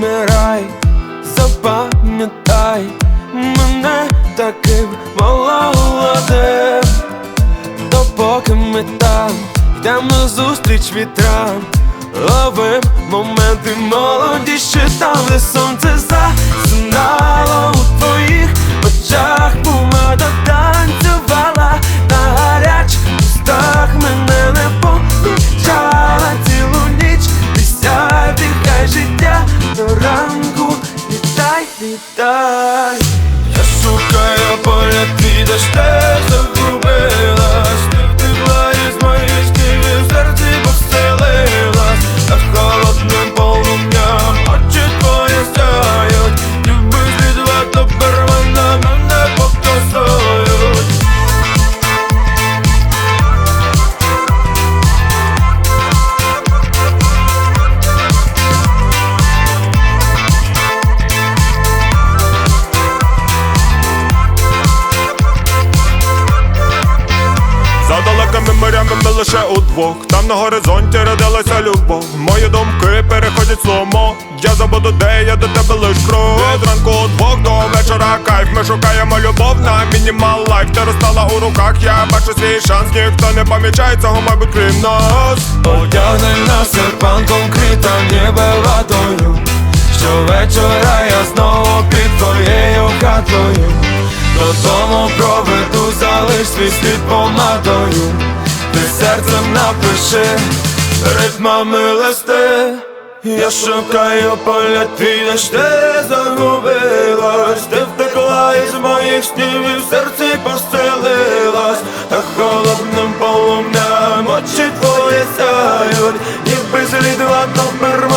не рай, запам'ятай мене таким молодим Допоки ми там йдем на зустріч вітрам Ловим моменти молоді, ще сонце засинало у твоїх очах Помада танцювала на гарячих устах Мене не помічала цілу ніч Присядь, хай життя до ранку. Вітай, вітай. Я шукаю поля твій, де ж лише удвох. Там на горизонті родилася любов. Мої думки переходять сломо. Я забуду, де я до тебе лиш крок Від ранку удвох до вечора кайф. Ми шукаємо любов на мінімал лайф. Ти розстала у руках, я бачу свій шанс. Ніхто не помічає цього, мабуть, крім нас. Одягни на серпан конкрета небелатою Щовечора я знову під твоєю хатою. Додому проведу, залиш свій слід помадою Ти серцем напиши ритмами листи Я шукаю поля твій, ж ти загубилась. Ти втекла із моїх снів і в серці поселилась. Та холодним полум'ям очі твої сяють. Ніби слідва, то пермана